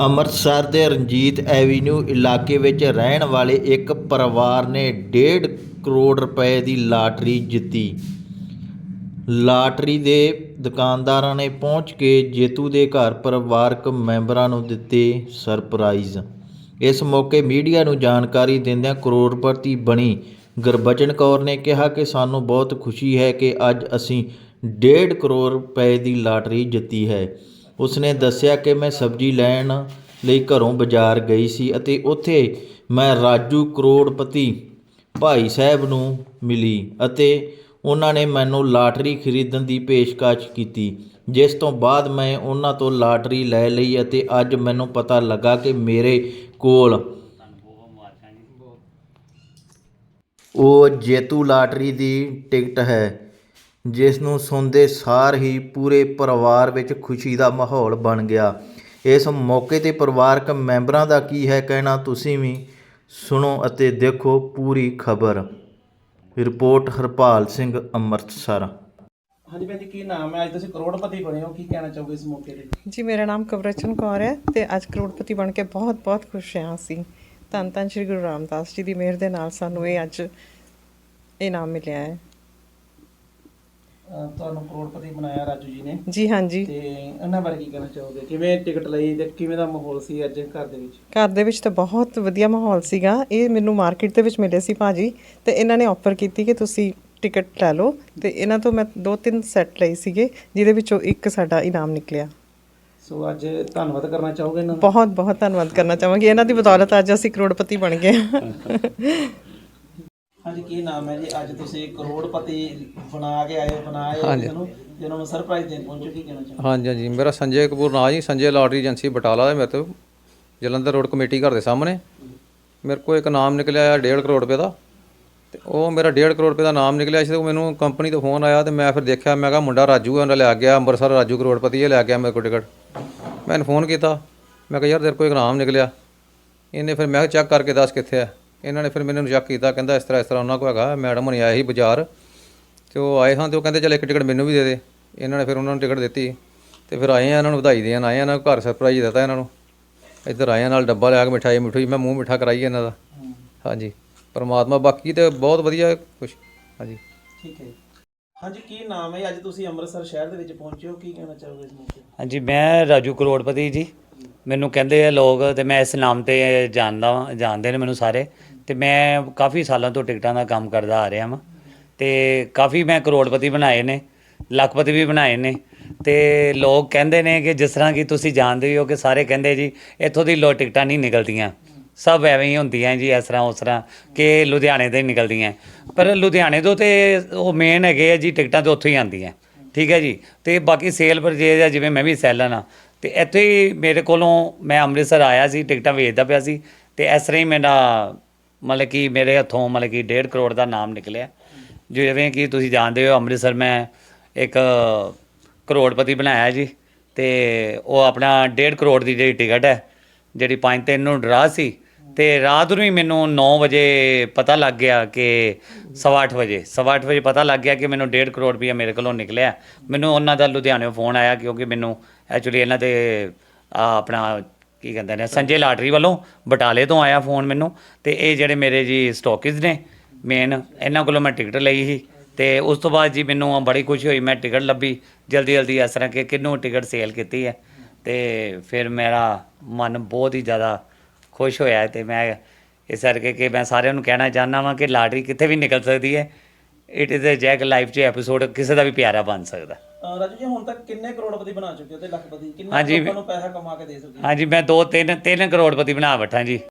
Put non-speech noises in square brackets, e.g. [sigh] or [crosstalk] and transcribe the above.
ਅੰਮ੍ਰਿਤਸਰ ਦੇ ਰਣਜੀਤ ਐਵੀਨਿਊ ਇਲਾਕੇ ਵਿੱਚ ਰਹਿਣ ਵਾਲੇ ਇੱਕ ਪਰਿਵਾਰ ਨੇ ਡੇਢ ਕਰੋੜ ਰੁਪਏ ਦੀ ਲਾਟਰੀ ਜਿੱਤੀ। ਲਾਟਰੀ ਦੇ ਦੁਕਾਨਦਾਰਾਂ ਨੇ ਪਹੁੰਚ ਕੇ ਜੇਤੂ ਦੇ ਘਰ ਪਰਿਵਾਰਕ ਮੈਂਬਰਾਂ ਨੂੰ ਦਿੱਤੇ ਸਰਪ੍ਰਾਈਜ਼। ਇਸ ਮੌਕੇ ਮੀਡੀਆ ਨੂੰ ਜਾਣਕਾਰੀ ਦਿੰਦਿਆਂ ਕਰੋੜਪਤੀ ਬਣੀ ਗੁਰਬਚਨ ਕੌਰ ਨੇ ਕਿਹਾ ਕਿ ਸਾਨੂੰ ਬਹੁਤ ਖੁਸ਼ੀ ਹੈ ਕਿ ਅੱਜ ਅਸੀਂ 1.5 ਕਰੋੜ ਰੁਪਏ ਦੀ ਲਾਟਰੀ ਜਿੱਤੀ ਹੈ। ਉਸਨੇ ਦੱਸਿਆ ਕਿ ਮੈਂ ਸਬਜ਼ੀ ਲੈਣ ਲਈ ਘਰੋਂ ਬਾਜ਼ਾਰ ਗਈ ਸੀ ਅਤੇ ਉੱਥੇ ਮੈਂ ਰਾਜੂ ਕਰੋੜਪਤੀ ਭਾਈ ਸਾਹਿਬ ਨੂੰ ਮਿਲੀ ਅਤੇ ਉਹਨਾਂ ਨੇ ਮੈਨੂੰ ਲਾਟਰੀ ਖਰੀਦਣ ਦੀ ਪੇਸ਼ਕਸ਼ ਕੀਤੀ, ਜਿਸ ਤੋਂ ਬਾਅਦ ਮੈਂ ਉਹਨਾਂ ਤੋਂ ਲਾਟਰੀ ਲੈ ਲਈ ਅਤੇ ਅੱਜ ਮੈਨੂੰ ਪਤਾ ਲੱਗਾ ਕਿ ਮੇਰੇ ਕੋਲ ਉਹ ਜੇਤੂ ਲਾਟਰੀ ਦੀ ਟਿਕਟ ਹੈ। ਜਿਸ ਨੂੰ ਸੁਣਦੇ ਸਾਰ ਹੀ ਪੂਰੇ ਪਰਿਵਾਰ ਵਿੱਚ ਖੁਸ਼ੀ ਦਾ ਮਾਹੌਲ ਬਣ ਗਿਆ। ਇਸ ਮੌਕੇ ਤੇ ਪਰਿਵਾਰਕ ਮੈਂਬਰਾਂ ਦਾ ਕੀ ਹੈ ਕਹਿਣਾ ਤੁਸੀਂ ਵੀ ਸੁਣੋ ਅਤੇ ਦੇਖੋ ਪੂਰੀ ਖਬਰ। ਰਿਪੋਰਟ ਹਰਪਾਲ ਸਿੰਘ ਅੰਮ੍ਰਿਤਸਰ। ਹਾਂਜੀ ਭੈਣ ਜੀ ਕੀ ਨਾਮ ਹੈ? ਅੱਜ ਤੁਸੀਂ ਕਰੋੜਪਤੀ ਬਣੇ ਹੋ ਕੀ ਕਹਿਣਾ ਚਾਹੋਗੇ ਇਸ ਮੌਕੇ ਤੇ? ਜੀ ਮੇਰਾ ਨਾਮ ਕਵਰਚਨ ਕੌਰ ਹੈ ਤੇ ਅੱਜ ਕਰੋੜਪਤੀ ਬਣ ਕੇ ਬਹੁਤ ਬਹੁਤ ਖੁਸ਼ ਹਾਂ ਅਸੀਂ। ਧੰਨ ਧੰਨ ਸ਼੍ਰੀ ਗੁਰੂ ਰਾਮਦਾਸ ਜੀ ਦੀ ਮਿਹਰ ਦੇ ਨਾਲ ਸਾਨੂੰ ਇਹ ਅੱਜ ਇਨਾਮ ਮਿਲਿਆ ਹੈ। ਤੁਹਾਨੂੰ ਕਰੋੜਪਤੀ ਬਣਾਇਆ ਰਾਜੂ ਜੀ ਨੇ। ਜੀ ਹਾਂਜੀ। ਤੇ ਇਹਨਾਂ ਬਾਰੇ ਕੀ ਕਹਿਣਾ ਚਾਹੋਗੇ? ਕਿਵੇਂ ਟਿਕਟ ਲਈ ਤੇ ਕਿਵੇਂ ਦਾ ਮਾਹੌਲ ਸੀ ਅੱਜ ਘਰ ਦੇ ਵਿੱਚ? ਘਰ ਦੇ ਵਿੱਚ ਤਾਂ ਬਹੁਤ ਵਧੀਆ ਮਾਹੌਲ ਸੀਗਾ। ਇਹ ਮੈਨੂੰ ਮਾਰਕੀਟ ਦੇ ਵਿੱਚ ਮਿਲੇ ਸੀ ਭਾਜੀ ਤੇ ਇਹਨਾਂ ਨੇ ਆਫਰ ਕੀਤੀ ਕਿ ਤੁਸੀਂ ਟਿਕਟ ਲੈ ਲਓ ਤੇ ਇਹਨਾਂ ਤੋਂ ਮੈਂ ਦੋ ਤਿੰਨ ਸੈੱਟ ਲਈ ਸੀਗੇ ਜਿਹਦੇ ਵਿੱਚੋਂ ਇੱਕ ਸਾਡਾ ਇਨਾਮ ਨਿਕਲਿਆ। ਸੋ ਅੱਜ ਧੰਨਵਾਦ ਕਰਨਾ ਚਾਹੋਗੇ ਇਹਨਾਂ ਦਾ? ਬਹੁਤ ਬਹੁਤ ਧੰਨਵਾਦ ਕਰਨਾ ਚਾਹਾਂਗੀ। ਇਹਨਾਂ ਦੀ ਬਦੌਲਤ ਅੱਜ ਅਸੀਂ ਕਰੋੜਪਤੀ ਬਣ ਗਏ ਹਾਂ। [laughs] ਹਾਂਜੀ ਕੀ ਨਾਮ ਹੈ ਜੀ? ਅੱਜ ਤੁਸੀਂ ਕਰੋੜਪਤੀ ਬਣਾ ਕੇ ਆਏ ਹੋ, ਬਣਾਏ ਹੋ ਕਿਸੇ ਨੂੰ ਜਿਹਨਾਂ ਨੂੰ ਸਰਪ੍ਰਾਈਜ਼ ਦੇਣ ਪਹੁੰਚੋ ਕੀ ਕਹਿਣਾ ਚਾਹੋਗੇ ਹਾਂਜੀ ਹਾਂਜੀ। ਮੇਰਾ ਸੰਜੇ ਕਪੂਰ ਨਾਂ ਜੀ ਸੰਜੇ ਲਾਟਰੀ ਏਜੰਸੀ ਬਟਾਲਾ ਦਾ ਮੇਰੇ ਤੋਂ। ਜਲੰਧਰ ਰੋਡ ਕਮੇਟੀ ਘਰ ਦੇ ਸਾਹਮਣੇ। ਮੇਰੇ ਕੋਲ ਇੱਕ ਨਾਮ ਨਿਕਲਿਆ 1.5 ਕਰੋੜ ਰੁਪਏ ਦਾ। ਤੇ ਉਹ ਮੇਰਾ 1.5 ਕਰੋੜ ਰੁਪਏ ਦਾ ਨਾਮ ਨਿਕਲਿਆ ਸੀ ਤੇ ਉਹ ਮੈਨੂੰ ਕੰਪਨੀ ਤੋਂ ਫੋਨ ਆਇਆ ਤੇ ਮੈਂ ਫਿਰ ਦੇਖਿਆ ਮੈਂ ਕਿਹਾ ਮੁੰਡਾ ਰਾਜੂ ਹੈ ਉਹਨੇ ਲੈ ਗਿਆ ਅੰਮ੍ਰਿਤਸਰ ਰਾਜੂ ਕਰੋੜਪਤੀ ਇਹ ਲੈ ਗਿਆ ਮੇਰੇ ਕੋਲ ਟਿਕਟ। ਮੈਂ ਇਹਨੂੰ ਫੋਨ ਕੀਤਾ। ਮੈਂ ਕਿਹਾ ਯਾਰ ਤੇਰੇ ਕੋਲ ਇੱਕ ਨਾਮ ਨਿਕਲਿਆ। ਇਹਨੇ ਫਿਰ ਮੈਂ ਕਿਹਾ ਚੈੱਕ ਕਰਕੇ ਦੱਸ ਕਿੱਥੇ ਹੈ ਇਹਨਾਂ ਨੇ ਫਿਰ ਮੈਨੂੰ ਚੈੱਕ ਕੀਤਾ ਕਹਿੰਦਾ ਇਸ ਤਰ੍ਹਾਂ ਇਸ ਤਰ੍ਹਾਂ ਉਹਨਾਂ ਕੋਲ ਹੈਗਾ ਮੈਡਮ ਹੁਣੀ ਆਏ ਸੀ ਬਾਜ਼ਾਰ ਤੇ ਉਹ ਆਏ ਹਾਂ ਤੇ ਉਹ ਕਹਿੰਦੇ ਚਲ ਇੱਕ ਟਿਕਟ ਮੈਨੂੰ ਵੀ ਦੇ ਦੇ। ਇਹਨਾਂ ਨੇ ਫਿਰ ਉਹਨਾਂ ਨੂੰ ਟਿਕਟ ਦਿੱਤੀ ਤੇ ਫਿਰ ਆਏ ਆ ਇਹਨਾਂ ਨੂੰ ਵਧਾਈ ਦੇਣ ਆਏ ਆ ਇਹਨਾਂ ਨੂੰ ਘਰ ਸਰਪ੍ਰਾਈਜ਼ ਦਿੱਤਾ ਇਹਨਾਂ ਨੂੰ। ਇੱਧਰ ਆਏ ਆ ਨਾਲ ਡੱਬਾ ਲਿਆ ਕੇ ਮਿਠਾਈ ਮਿਠੂਈ ਮੈਂ ਮੂੰਹ ਮਿੱਠਾ ਕਰਾਈ ਇਹਨਾਂ ਦਾ। ਹਾਂਜੀ ਪਰਮਾਤਮਾ ਬਾਕੀ ਤੇ ਬਹੁਤ ਵਧੀਆ ਕੁਛ। ਹਾਂਜੀ। ਠੀਕ ਹੈ ਹਾਂਜੀ ਕੀ ਨਾਮ ਹੈ ਅੱਜ ਤੁਸੀਂ ਅੰਮ੍ਰਿਤਸਰ ਸ਼ਹਿਰ ਦੇ ਵਿੱਚ ਪਹੁੰਚੇ ਹੋ ਕੀ ਕਹਿਣਾ ਚਾਹੋਗੇ ਇਸ ਮੌਕੇ? ਹਾਂਜੀ ਮੈਂ ਰਾਜੂ ਕਰੋੜਪਤੀ ਜੀ। ਮੈਨੂੰ ਕਹਿੰਦੇ ਆ ਲੋਕ ਤੇ ਮੈਂ ਇਸ ਨਾਮ ਤੇ ਜਾਣਦਾ ਵਾਂ ਜਾਣਦੇ ਨੇ ਮੈਨੂੰ ਸਾਰੇ। ਤੇ ਮੈਂ ਕਾਫੀ ਸਾਲਾਂ ਤੋਂ ਟਿਕਟਾਂ ਦਾ ਕੰਮ ਕਰਦਾ ਆ ਰਿਹਾ ਵਾਂ। ਤੇ ਕਾਫੀ ਮੈਂ ਕਰੋੜਪਤੀ ਬਣਾਏ ਨੇ, ਲੱਖਪਤੀ ਵੀ ਬਣਾਏ ਨੇ। ਤੇ ਲੋਕ ਕਹਿੰਦੇ ਨੇ ਕਿ ਜਿਸ ਤਰ੍ਹਾਂ ਕਿ ਤੁਸੀਂ ਜਾਣਦੇ ਹੋ ਕਿ ਸਾਰੇ ਕਹਿੰਦੇ ਜੀ, ਇੱਥੋਂ ਦੀ ਲੋ ਟਿਕਟਾਂ ਨਹੀਂ ਨਿਕਲਦੀਆਂ। ਸਭ ਐਵੇਂ ਹੀ ਹੁੰਦੀਆਂ ਜੀ, ਇਸ ਤਰ੍ਹਾਂ ਉਸ ਤਰ੍ਹਾਂ ਕਿ ਲੁਧਿਆਣੇ ਤੋਂ ਹੀ ਨਿਕਲਦੀਆਂ। ਪਰ ਲੁਧਿਆਣੇ ਤੋਂ ਤੇ ਉਹ ਮੇਨ ਹੈਗੇ ਆ ਜੀ, ਟਿਕਟਾਂ ਤੇ ਉੱਥੋਂ ਹੀ ਆਉਂਦੀਆਂ। ਠੀਕ ਹੈ ਜੀ? ਤੇ ਬਾਕੀ ਸੇਲ ਪਰਚੇਜ ਆ, ਜਿਵੇਂ ਮੈਂ ਵੀ ਸੈਲਰ ਆ ਤੇ ਇੱਥੇ ਹੀ ਮੇਰੇ ਕੋਲੋਂ ਮੈਂ ਅੰਮ੍ਰਿਤਸਰ ਆਇਆ ਸੀ, ਟਿਕਟਾਂ ਵੇਚਦਾ ਪਿਆ ਸੀ। ਤੇ ਇਸ ਤਰ੍ਹਾਂ ਹੀ ਮੇਰਾ ਮਤਲਬ ਕਿ ਮੇਰੇ ਹੱਥੋਂ ਮਤਲਬ ਕਿ 1.5 ਕਰੋੜ ਦਾ ਨਾਮ ਨਿਕਲਿਆ। ਜਿਵੇਂ ਕਿ ਤੁਸੀਂ ਜਾਣਦੇ ਹੋ, ਅੰਮ੍ਰਿਤਸਰ ਮੈਂ ਇੱਕ ਕਰੋੜਪਤੀ ਬਣਾਇਆ ਜੀ ਤੇ ਉਹ ਆਪਣਾ 1.5 ਕਰੋੜ ਦੀ ਜਿਹੜੀ ਟਿਕਟ ਹੈ, ਜਿਹੜੀ 5 3 ਨੂੰ ਡਰਾ ਸੀ ਤੇ ਰਾਤ ਨੂੰ ਹੀ ਮੈਨੂੰ 9 ਵਜੇ ਪਤਾ ਲੱਗ ਗਿਆ ਕਿ ਸਵਾ ਅੱਠ ਵਜੇ, ਸਵਾ ਅੱਠ ਵਜੇ ਪਤਾ ਲੱਗ ਗਿਆ ਕਿ ਮੈਨੂੰ 1.5 ਕਰੋੜ ਰੁਪਇਆ ਮੇਰੇ ਕੋਲੋਂ ਨਿਕਲਿਆ। ਮੈਨੂੰ ਉਹਨਾਂ ਦਾ ਲੁਧਿਆਣੇ ਫੋਨ ਆਇਆ ਕਿਉਂਕਿ ਮੈਨੂੰ ਐਕਚੁਅਲੀ ਇਹਨਾਂ ਤੇ ਆਪਣਾ ਕੀ ਕਹਿੰਦੇ ਨੇ, ਸੰਜੇ ਲਾਟਰੀ ਵੱਲੋਂ ਬਟਾਲੇ ਤੋਂ ਆਇਆ ਫੋਨ ਮੈਨੂੰ ਤੇ ਇਹ ਜਿਹੜੇ ਮੇਰੇ ਜੀ ਸਟਾਕਿਸ ਨੇ ਮੇਨ ਇਹਨਾਂ ਕੋਲੋਂ ਮੈਂ ਟਿਕਟ ਲਈ ਸੀ ਤੇ ਉਸ ਤੋਂ ਬਾਅਦ ਜੀ ਮੈਨੂੰ ਬੜੀ ਖੁਸ਼ੀ ਹੋਈ, ਮੈਂ ਟਿਕਟ ਲੱਭੀ, ਜਲਦੀ ਜਲਦੀ ਇਸ ਤਰ੍ਹਾਂ ਕਿ ਕਿਹਨੂੰ ਟਿਕਟ ਸੇਲ ਕੀਤੀ ਹੈ ਤੇ ਫਿਰ ਮੇਰਾ ਮਨ ਬਹੁਤ ਹੀ ਜ਼ਿਆਦਾ ਖੁਸ਼ ਹੋਇਆ ਤੇ ਮੈਂ ਇਸ ਕਰਕੇ ਕਿ ਮੈਂ ਸਾਰਿਆਂ ਨੂੰ ਕਹਿਣਾ ਚਾਹੁੰਦਾ ਵਾਂ ਕਿ ਲਾਟਰੀ ਕਿੱਥੇ ਵੀ ਨਿਕਲ ਸਕਦੀ ਹੈ it is a jack life 'ਚ ਐਪੀਸੋਡ ਕਿਸੇ ਦਾ ਵੀ ਪਿਆਰਾ ਬਣ ਸਕਦਾ। ਅਹ ਰਾਜੂ ਜੀ ਹੁਣ ਤੱਕ ਕਿੰਨੇ ਕਰੋੜਪਤੀ ਬਣਾ ਚੁੱਕੇ ਹੋ ਤੇ ਲੱਖਪਤੀ ਕਿੰਨੇ ਹਾਂਜੀ। ਲੋਕਾਂ ਨੂੰ ਪੈਸਾ ਕਮਾ ਕੇ ਦੇ ਚੁੱਕੇ ਹੋ? ਹਾਂਜੀ ਮੈਂ 2 3 3 ਕਰੋੜਪਤੀ ਬਣਾ ਬੈਠਾ ਜੀ